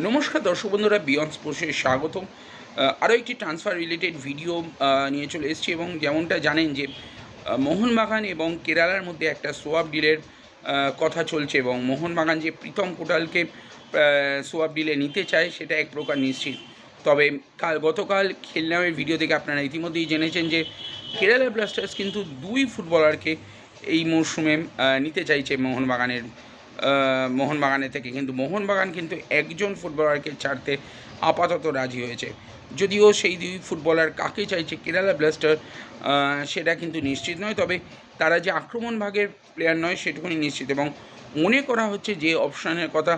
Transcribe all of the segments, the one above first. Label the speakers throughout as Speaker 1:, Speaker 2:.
Speaker 1: নমস্কার দর্শক বন্ধুরা বিয়ন্ড স্পোর্টসে স্বাগত আরও একটি ট্রান্সফার রিলেটেড ভিডিও নিয়ে চলে এসেছি এবং যেমনটা জানেন যে মোহনবাগান এবং কেরালার মধ্যে একটা সোয়াব ডিলের কথা চলছে এবং মোহনবাগান যে প্রীতম কোটালকে সোয়াব ডিলে নিতে চায় সেটা এক প্রকার নিশ্চিত। তবে কাল, গতকাল খেলনামের ভিডিও থেকে আপনারা ইতিমধ্যেই জেনেছেন যে, কেরালা ব্লাস্টার্স কিন্তু দুই ফুটবলারকে এই মরশুমে নিতে চাইছে মোহনবাগানের আহ, মোহনবাগানের থেকে। কিন্তু মোহনবাগান কিন্তু একজন ফুটবলারকে ছাড়তে আপাতত রাজি হয়েছে। যদিও সেই দুই ফুটবলার কাকে চাইছে কেরালা ব্লাস্টার সেটা কিন্তু নিশ্চিত নয়। তবে তারা যে আক্রমণ ভাগের প্লেয়ার নয় সেটুকুনি নিশ্চিত। এবং মনে করা হচ্ছে যে অপশানের কথা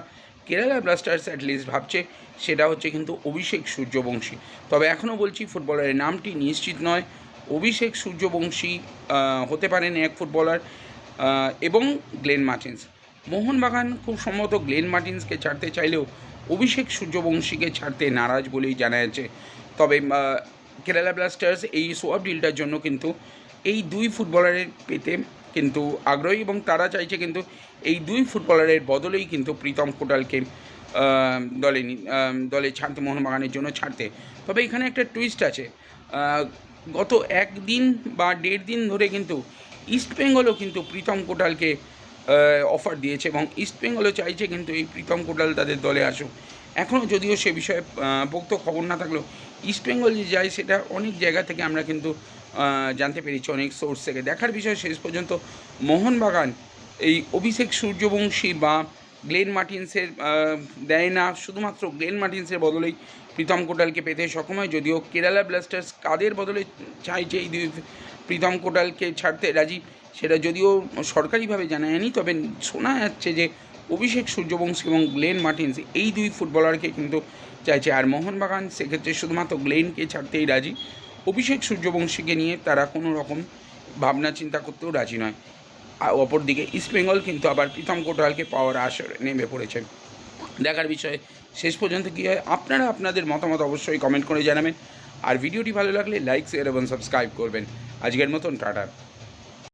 Speaker 1: কেরালা ব্লাস্টার্স অ্যাটলিস্ট ভাবছে সেটা হচ্ছে কিন্তু অভিষেক সূর্যবংশী। তবে এখনও বলছি ফুটবলারের নামটি নিশ্চিত নয়। অভিষেক সূর্যবংশী হতে পারেন এক ফুটবলার এবং গ্লেন মার্টিন্স। মোহনবাগান খুব সম্ভবত গ্লেন মার্টিন্সকে ছাড়তে চাইলেও অভিষেক সূর্যবংশীকে ছাড়তে নারাজ বলেই জানা যাচ্ছে। তবে কেরালা ব্লাস্টার্স এই সোয়াব ডিলটার জন্য কিন্তু এই দুই ফুটবলারের পেতে কিন্তু আগ্রহী এবং তারা চাইছে কিন্তু এই দুই ফুটবলারের বদলেই কিন্তু প্রীতম কোটালকে দলে দলে ছাড়তে মোহনবাগানের জন্য ছাড়তে। তবে এখানে একটা টুইস্ট আছে গত একদিন বা দেড় দিন ধরে কিন্তু ইস্টবেঙ্গলও কিন্তু প্রীতম কোটালকে অফার দিয়েছে এবং ইস্টবেঙ্গলও চাইছে কিন্তু এই প্রীতম কোটাল তাদের দলে আসুক। এখনও যদিও সে বিষয়ে পোক্ত খবর না থাকলেও ইস্টবেঙ্গল যে যায় সেটা অনেক জায়গা থেকে আমরা কিন্তু জানতে পেরেছি, অনেক সোর্স থেকে। দেখার বিষয় শেষ পর্যন্ত মোহনবাগান, এই অভিষেক সূর্যবংশী বা গ্লেন মার্টিন্সের দেয় না। শুধুমাত্র গ্লেন মার্টিন্সের বদলেই প্রীতম কোটালকে পেতে সক্ষম হয়। যদিও কেরালা ব্লাস্টার্স কাদের বদলে চাইছে এই দুই প্রীতম কোটালকে ছাড়তে রাজি? সেটা যদিও সরকারিভাবে জানা যায়নি তবে শোনা যাচ্ছে যে অভিষেক সূর্যবংশী এবং গ্লেন মার্টিন্স এই দুই ফুটবলারকে কিন্তু চাইছে। আর মোহনবাগান সেক্ষেত্রে শুধুমাত্র গ্লেনকে ছাড়তেই রাজি। অভিষেক সূর্যবংশীকে নিয়ে তারা কোনো রকম ভাবনা চিন্তা করতেও রাজি নয়। আর অপরদিকে ইস্টবেঙ্গল কিন্তু আবার প্রীতম কোটালকে পাওয়ার আসরে নেমে পড়েছে দেখার বিষয়ে শেষ পর্যন্ত কী হয় আপনারা আপনাদের মতামত অবশ্যই কমেন্ট করে জানাবেন। আর ভিডিওটি ভালো লাগলে লাইক শেয়ার এবং সাবস্ক্রাইব করবেন। আজকের মতন, টাটা।